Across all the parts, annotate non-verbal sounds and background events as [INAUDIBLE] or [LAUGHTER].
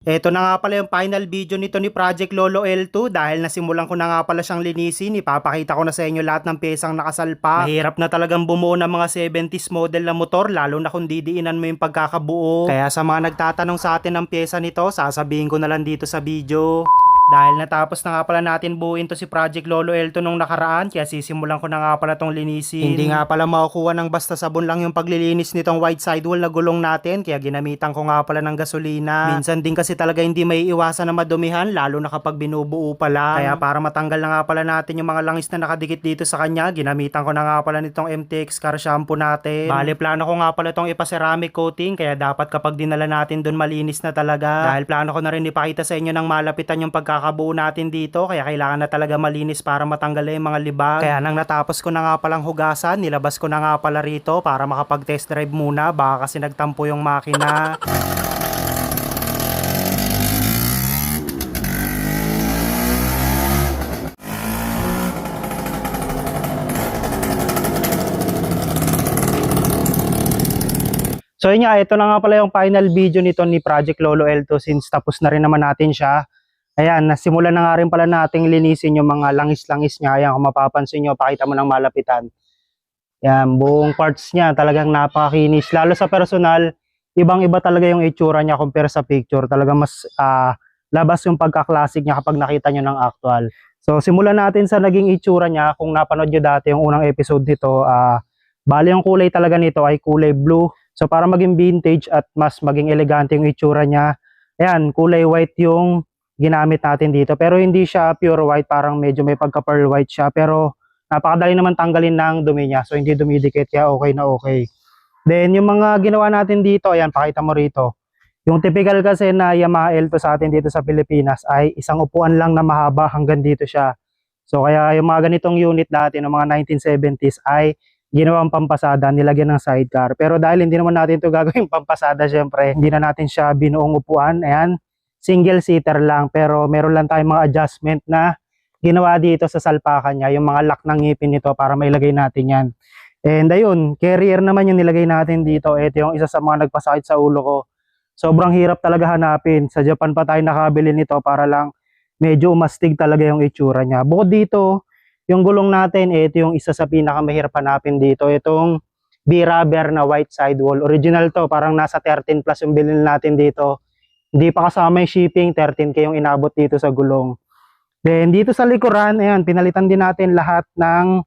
Ito na nga pala yung final video nito ni Project Lolo L2 dahil nasimulan ko na nga pala siyang linisin. Ipapakita ko na sa inyo lahat ng pesang nakasalpa. Mahirap na talagang bumuo ng mga 70s model na motor lalo na kung didiinan mo yung pagkakabuo. Kaya sa mga nagtatanong sa atin ng pyesa nito, sasabihin ko na lang dito sa video. Dahil natapos na nga pala natin buuin to si Project Lolo L2 nung nakaraan, kaya sisimulan ko na nga pala tong linisin. Hindi nga pala makukuha ng basta sabon lang yung paglilinis nitong white sidewall na gulong natin, kaya ginamitan ko nga pala ng gasolina. Minsan din kasi talaga hindi may iwasan na madumihan, lalo na kapag binubuo pa lang. Kaya para matanggal na nga pala natin yung mga langis na nakadikit dito sa kanya, ginamitan ko na nga pala nitong MTX car shampoo natin. Bale, plano ko nga pala itong ipa-ceramic coating, kaya dapat kapag dinala natin dun malinis na talaga. Dahil plano ko na rin ipakita sa inyo ng malapitan yung pagkakabuo natin dito, kaya kailangan na talaga malinis para matanggal na yung mga libag. Kaya nang natapos ko na nga palang hugasan, nilabas ko na nga pala rito para makapag-test drive muna, baka kasi nagtampo yung makina. So yun nga, ito na nga pala yung final video nito ni Project Lolo L2 since tapos na rin naman natin siya. Ayan, nasimulan na nga rin pala nating linisin yung mga langis-langis niya. Ayan, kung mapapansin nyo, pakita mo ng malapitan. Ayan, buong parts niya talagang napakakinis. Lalo sa personal, ibang-iba talaga yung itsura niya compare sa picture. Talagang mas ah, labas yung pagka-classic niya kapag nakita nyo ng actual. So, simulan natin sa naging itsura niya. Kung napanood nyo dati yung unang episode nito, ah, bali yung kulay talaga nito ay kulay blue. So para maging vintage at mas maging elegante yung itsura niya, ayan, kulay white yung ginamit natin dito. Pero hindi siya pure white, parang medyo may pagka-pearl white siya. Pero napakadali naman tanggalin ng dumi niya. So hindi dumidikit kaya okay na okay. Then yung mga ginawa natin dito, ayan, pakita mo rito. Yung typical kasi na Yamaha L2 sa atin dito sa Pilipinas ay isang upuan lang na mahaba hanggang dito siya. So kaya yung mga ganitong unit dati ng mga 1970s ay ginawang pampasada, nilagyan ng sidecar. Pero dahil hindi naman natin ito [LAUGHS] gagawing pampasada, syempre, hindi na natin siya binuong upuan. Ayan, single seater lang. Pero meron lang tayong mga adjustment na ginawa dito sa salpakan niya, yung mga lock ng ngipin nito para mailagay natin yan. And ayun, carrier naman yung nilagay natin dito. Ito yung isa sa mga nagpasakit sa ulo ko. Sobrang hirap talaga hanapin. Sa Japan pa tayo nakabili nito para lang medyo umastig talaga yung itsura niya. Bukod dito, yung gulong natin, ito yung isa sa pinakamahirap hanapin dito. Itong B-rubber na white sidewall. Original to, parang nasa 13 plus yung bilhin natin dito. Hindi pa kasama yung shipping, 13k yung inabot dito sa gulong. Then dito sa likuran, ayan, pinalitan din natin lahat ng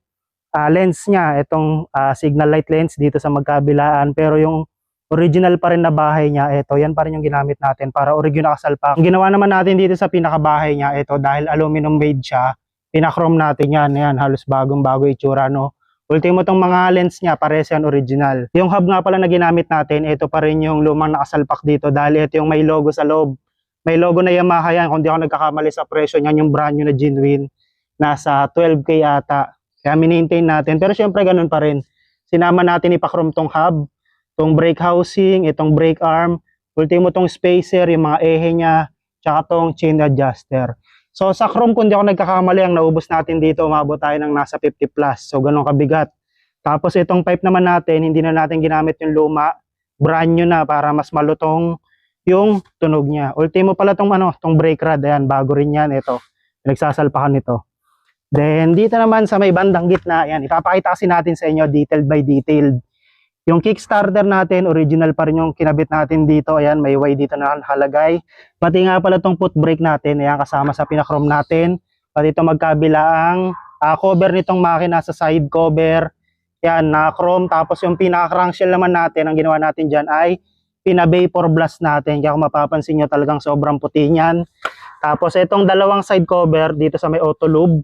ah, lens niya. Itong ah, signal light lens dito sa magkabilaan. Pero yung original pa rin na bahay niya, ito, yan pa rin yung ginamit natin para original kasalpak. Ang ginawa naman natin dito sa pinakabahay niya, ito, dahil aluminum made siya, pinakrom natin yan, yan, halos bagong bago itsura, no? Ultimo tong mga lens niya, pares yan original. Yung hub nga pala na ginamit natin, ito pa rin yung lumang nakasalpak dito dahil ito yung may logo sa loob. May logo na Yamaha yan, kung di ako nagkakamali sa presyo niyan, yung brand new na genuine, nasa 12k ata. Kaya minmaintain natin, pero syempre ganun pa rin. Sinama natin ipakrom tong hub, tong brake housing, itong brake arm, ultimo tong spacer, yung mga ehe niya, tsaka tong chain adjuster. So sa chrome kung di ako nagkakamali, ang naubos natin dito, umabot tayo ng nasa 50 plus. So ganun kabigat. Tapos itong pipe naman natin, hindi na natin ginamit yung luma. Brand new na para mas malutong yung tunog niya. Ultimo pala tong ano, tong brake rod, ayan, bago rin yan ito. Nagsasalpakan nito. Then dito naman sa may bandang gitna, ayan, ipapakita kasi natin sa inyo detailed by detailed. Yung kickstarter natin, original pa rin yung kinabit natin dito. Ayan, may Y dito na halagay. Pati nga pala tong foot brake natin, ayan, kasama sa pinakrom natin. Pati ito magkabila ang ah, cover nitong makina sa side cover. Yan, na chrome. Tapos yung pinaka-crankshell naman natin, ang ginawa natin dyan ay pina-vapor blast natin. Kaya kung mapapansin nyo talagang sobrang puti niyan. Tapos itong dalawang side cover dito sa may auto lube.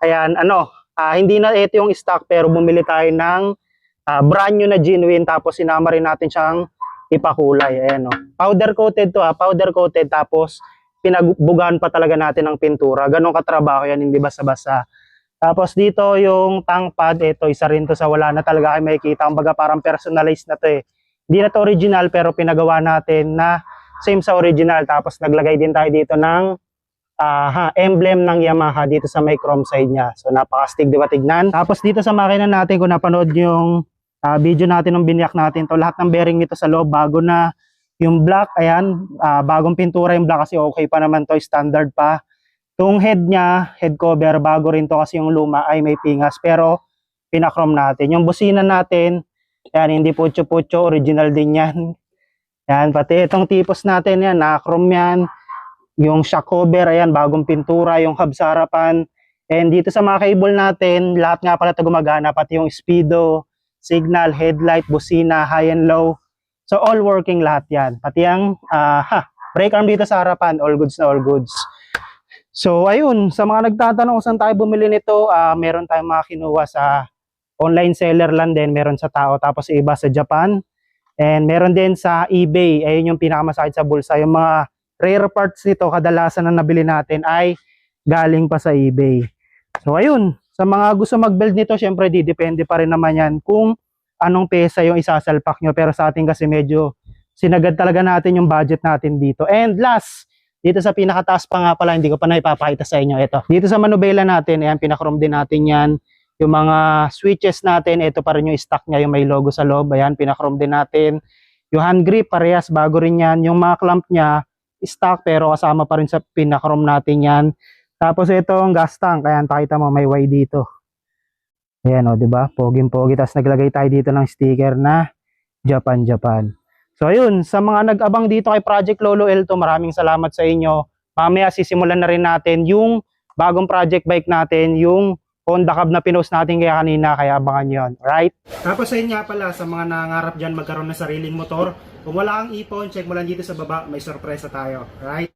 Ayan, ano, ah, hindi na ito yung stock pero bumili tayo ng ah, brand new na genuine tapos sinama rin natin siyang ipakulay. Ayan, oh. Powder coated to, ah, powder coated tapos pinagbugaan pa talaga natin ng pintura. Ganon katrabaho yan, hindi basta-basta. Tapos dito yung tank pad, ito isa rin to sa wala na talaga kayo makikita. Kumbaga parang personalized na to eh. Hindi na to original pero pinagawa natin na same sa original. Tapos naglagay din tayo dito ng ah, ha, emblem ng Yamaha dito sa may chrome side niya. So napakastig di ba tignan. Tapos dito sa makina natin kung napanood yung ah, video natin ng biniyak natin to lahat ng bearing nito sa loob bago na Yung black, ayan, ah, bagong pintura yung black kasi okay pa naman to, standard pa. Yung head niya, head cover, bago rin to kasi yung luma ay may pingas. Pero, pinakrom natin. Yung busina natin, yan, hindi putyo-putyo, original din yan. Yan, pati itong tipos natin yan, nakrom yan. Yung shock cover, ayan, bagong pintura, yung hub sa harapan. And dito sa mga cable natin, lahat nga pala ito gumagana, pati yung speedo, signal, headlight, busina, high and low. So all working lahat yan. Pati yung ah, ha, brake arm dito sa harapan, all goods na all goods. So ayun, sa mga nagtatanong kung saan tayo bumili nito, ah, meron tayong mga kinuha sa online seller lang din, meron sa tao, tapos iba sa Japan. And meron din sa eBay, ayun yung pinakamasakit sa bulsa. Yung mga rare parts nito, kadalasan na nabili natin ay galing pa sa eBay. So ayun, sa mga gusto mag-build nito, syempre di depende pa rin naman yan kung anong pesa yung isasalpak nyo. Pero sa atin kasi medyo sinagad talaga natin yung budget natin dito. And last, dito sa pinakataas pa nga pala, hindi ko pa na ipapakita sa inyo. Ito, dito sa manubela natin, ayan, pinakrom din natin yan. Yung mga switches natin, ito pa rin yung stock niya, yung may logo sa loob. Ayan, pinakrom din natin. Yung hand grip, parehas, bago rin yan. Yung mga clamp niya, stock pero kasama pa rin sa pinakrom natin yan. Tapos itong gas tank, ayan, pakita mo, may Y dito. Ayan o, di ba? Poging-pogi. Tapos naglagay tayo dito ng sticker na Japan, Japan. So ayun, sa mga nag-abang dito kay Project Lolo Elto, maraming salamat sa inyo. Mamaya sisimulan na rin natin yung bagong project bike natin, yung Honda Cab na pinost natin kaya kanina, kaya abangan nyo yun. Right? Tapos sa nga pala, sa mga nangarap dyan magkaroon ng sariling motor, kung wala kang ipon, check mo lang dito sa baba, may sorpresa tayo. Right?